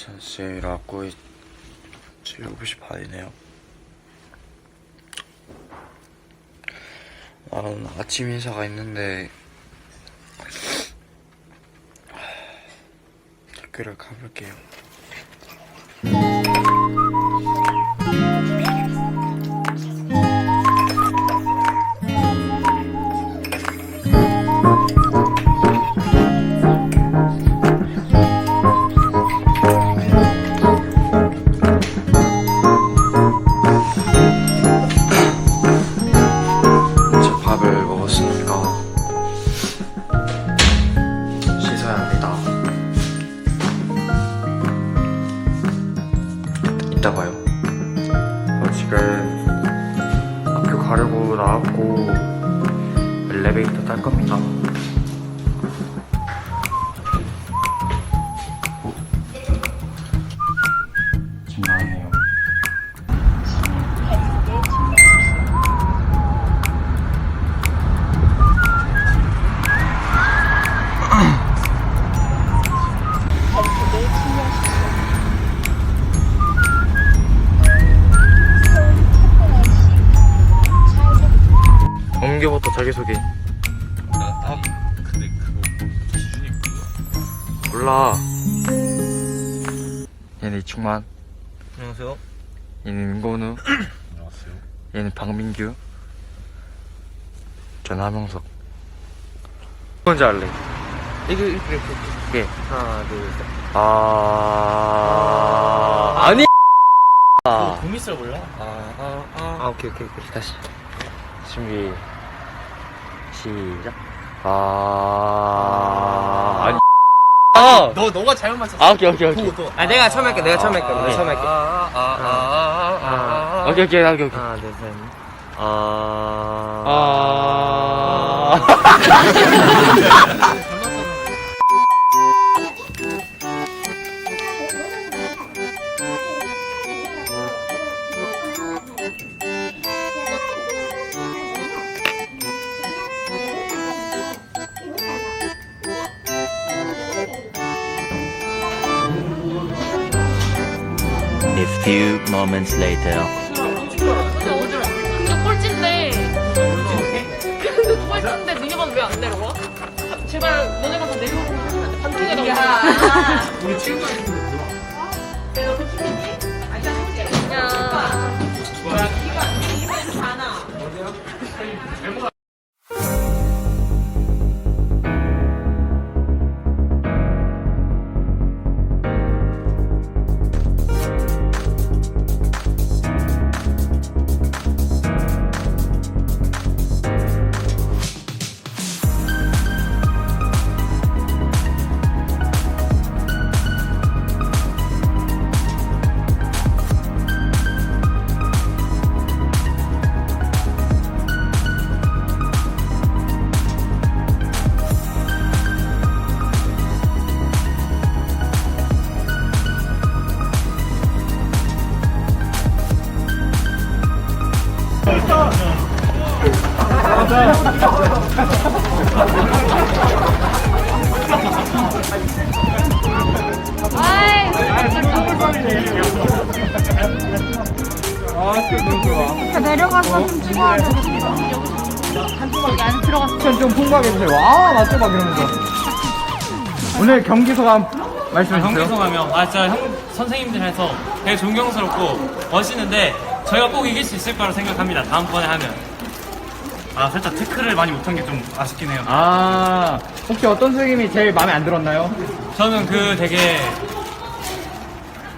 지금 일어났고 이- 지금 7시 반이네요. 나는 아침 인사가 있는데 학교를 가볼게요 엘리베이터 탈 겁니다. 나왔네요. om교부터 자기소개. 몰라. 얘는 이충만, 안녕하세요. 얘는 민건우, 안녕하세요. 얘는 박민규, 저는 하명석. 먼저 할래. 이게 이렇게 이렇게 이게 하나 둘 셋. 아 아니. 아, 고미스라 몰라? 아아아 아, 아, 오케이 오케이 오케이. 다시 준비 시작. 아. 아, 너 너가 잘못 맞췄어. 아 오케이 오케이 오케이. 또, 또. 아 내가 처음 할게 내가 처음 할게 내가 처음 할게 아아아아아 오케이 오케이 오케이 오케이. 하나 둘 셋. 아. 아. few moments later. 근데 꼴찌인데 꼴찌인데 니네만 왜안 내려와? 제발 너네가 다 내려오고 반통에 나오자 우리 친구 아이 내려가서 좀 찍어야 되겠다. 여기 안에 들어갔어. 좀, 좀 풍부하게 해주세요 아 맞죠 막 이러면서 오늘 경기 소감 말씀해 주세요 경기소감이요? 아 진짜 형 선생님들 해서 되게 존경스럽고 멋있는데 저희가 꼭 이길 수 있을 거라 생각합니다 다음번에 하면 아 살짝 태클을 많이 못한 게 좀 아쉽긴 해요 아 혹시 어떤 선생님이 제일 마음에 안 들었나요? 저는 그 되게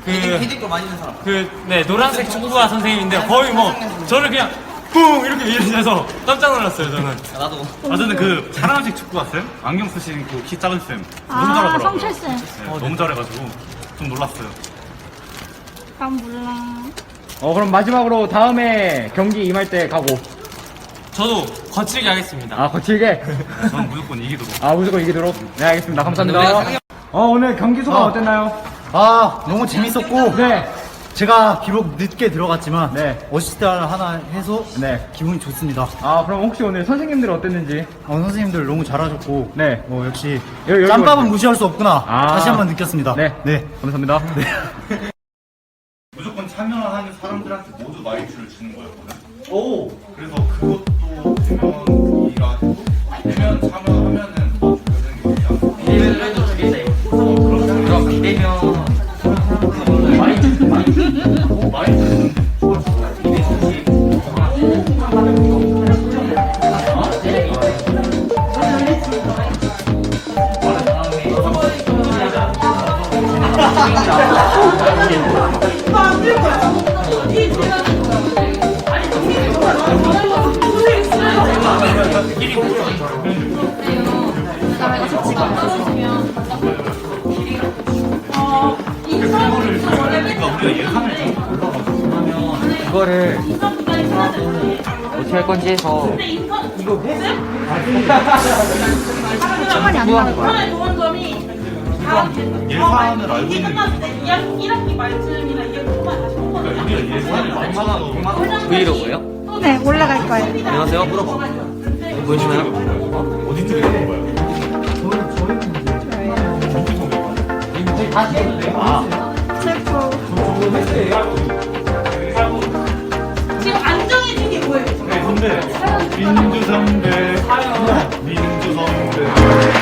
그 헤딩 많이 는 사람. 그 네 노란색 축구화 선생님인데 거의 뭐 저를 그냥 뿡 이렇게 밀으셔서 깜짝 놀랐어요 저는 나도. 아 저는 그 파란색 축구화 쌤 안경 쓰신 그 키 작은 쌤 너무 아, 잘하더라고요 성철 쌤. 네, 너무 잘해가지고 좀 놀랐어요 난 몰라. 어 그럼 마지막으로 다음에 경기 임할 때 가고 저도 거칠게 하겠습니다 아 거칠게 네, 저는 무조건 이기도록 아 무조건 이기도록 네 알겠습니다 감사합니다 어 오늘 경기 소감 어. 땠나요 아 너무 재밌었고 네 제가 비록 늦게 들어갔지만 어시스트를 하나 해서 기분이 좋습니다. 아 그럼 혹시 오늘 선생님들 어땠는지? 어, 선생님들 너무 잘하셨고 네. 어, 역시 짬밥은 무시할 수 없구나. 다시 한번 느꼈습니다. 네. 네. 감사합니다. 무조건 참여하는 사람들한테 모두 마이크를 주는 거였거든. 오. 그래서 그것도 이거를 어떻게 할 건지 해서 시간이 안 나는 거야. 다음 예산을 알고 있는 끝났을 때 2학, 1학기 말쯤이나 2학기 초반에 다시 한 번에 우리가 예산을 맞춰서 브이로그예요? 네, 올라갈 거예요. 안녕하세요. 물어봐. 보여주나요? 어디 쪽에 있는 거야? 셰프. 지금 안 정해진 게 뭐예요? 네, 선배. 민주 선배. 민주 선배.